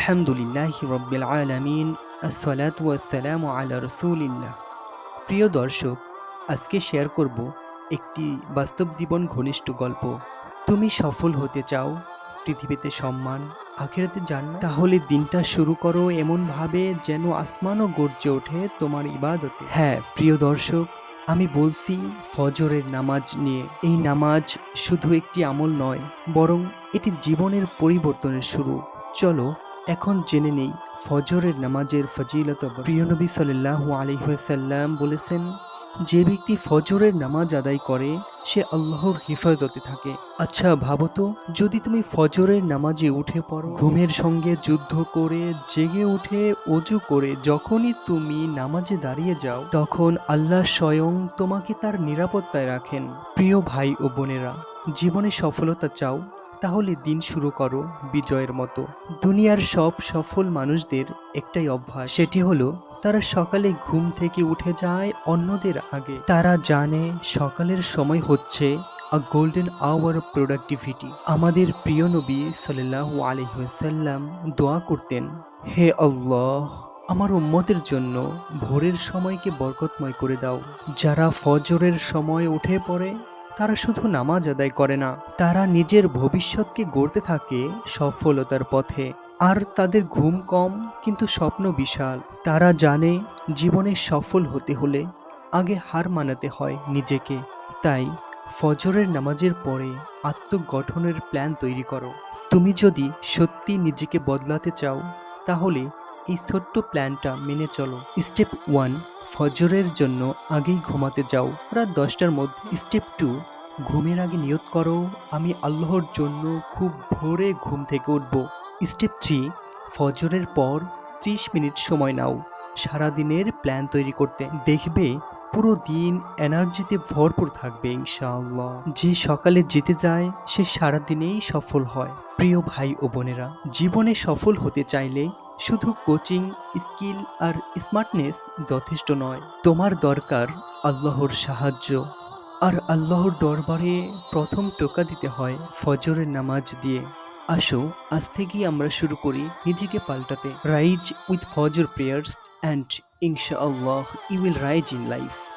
আলহামদুলিল্লাহ রব্বিল আলামিন, আসসালাতু ওয়াসসালামু আলা রসুলিল্লাহ। প্রিয় দর্শক, আজকে শেয়ার করব একটি বাস্তব জীবন ঘনিষ্ঠ গল্প। তুমি সফল হতে চাও, পৃথিবীতে সম্মান, আখেরাতে জান্নাত। তাহলে দিনটা শুরু করো এমনভাবে যেন আসমানও গর্জে ওঠে তোমার ইবাদতে। হ্যাঁ প্রিয় দর্শক, আমি বলছি ফজরের নামাজ নিয়ে। এই নামাজ শুধু একটি আমল নয়, বরং এটি জীবনের পরিবর্তনের শুরু। চলো এখন জেনে নেই, ফজরের নামাজের ফজিলত প্রিয় নবী সাল্লাহ আলিহাসাল্লাম বলেছেন, যে ব্যক্তি ফজরের নামাজ আদায় করে, সে আল্লাহর হেফাজতে থাকে। আচ্ছা ভাবো তো, যদি তুমি ফজরের নামাজে উঠে পড়ো, ঘুমের সঙ্গে যুদ্ধ করে, জেগে উঠে, অজু করে, যখনই তুমি নামাজে দাঁড়িয়ে যাও, তখন আল্লাহ স্বয়ং তোমাকে তার নিরাপত্তায় রাখেন। প্রিয় ভাই ও বোনেরা, জীবনে সফলতা চাও? তাহলে দিন শুরু করো বিজয়ের মতো। দুনিয়ার সব সফল মানুষদের একটাই অভ্যাস, সেটি হলো তারা সকালে ঘুম থেকে উঠে যায় অন্যদের আগে। তারা জানে সকালের সময় হচ্ছে a golden hour of productivity আমাদের প্রিয় নবী সাল্লাহ আলহিহাসাল্লাম দোয়া করতেন, হে আল্লাহ, আমার উম্মতের জন্য ভোরের সময়কে বরকতময় করে দাও। যারা ফজরের সময় উঠে পড়ে তারা শুধু নামাজ আদায় করে না, তারা নিজের ভবিষ্যৎকে গড়তে থাকে সফলতার পথে। আর তাদের ঘুম কম, কিন্তু স্বপ্ন বিশাল। তারা জানে জীবনে সফল হতে হলে আগে হার মানাতে হয় নিজেকে। তাই ফজরের নামাজের পরে আত্মগঠনের প্ল্যান তৈরি করো। তুমি যদি সত্যি নিজেকে বদলাতে চাও, তাহলে এই ছোট্ট প্ল্যানটা মেনে চলো। স্টেপ ওয়ান, ফজরের জন্য আগেই ঘুমাতে যাও। রাত দশটার মধ্যে স্টেপ টু, ঘুমের আগে নিয়ত করো, আমি আল্লাহর জন্য খুব ভোরে ঘুম থেকে উঠব। স্টেপ থ্রি, ফজরের পর ত্রিশ মিনিট সময় নাও। সারাদিনের প্ল্যান তৈরি করতে। দেখবে পুরো দিন এনার্জিতে ভরপুর থাকবে, ইনশাআল্লাহ। যে সকালে যেতে যায়, সে সারাদিনেই সফল হয়। প্রিয় ভাই ও বোনেরা, জীবনে সফল হতে চাইলে শুধু কোচিং, স্কিল আর স্মার্টনেস যথেষ্ট নয়। তোমার দরকার আল্লাহর সাহায্য। আর আল্লাহর দরবারে প্রথম টোকা দিতে হয় ফজরের নামাজ দিয়ে। আসো, আজ থেকেই আমরা শুরু করি নিজেকে পাল্টাতে। রাইজ উইথ ফজর প্রেয়ার্স অ্যান্ড ইনশাআল্লাহ you will rise in life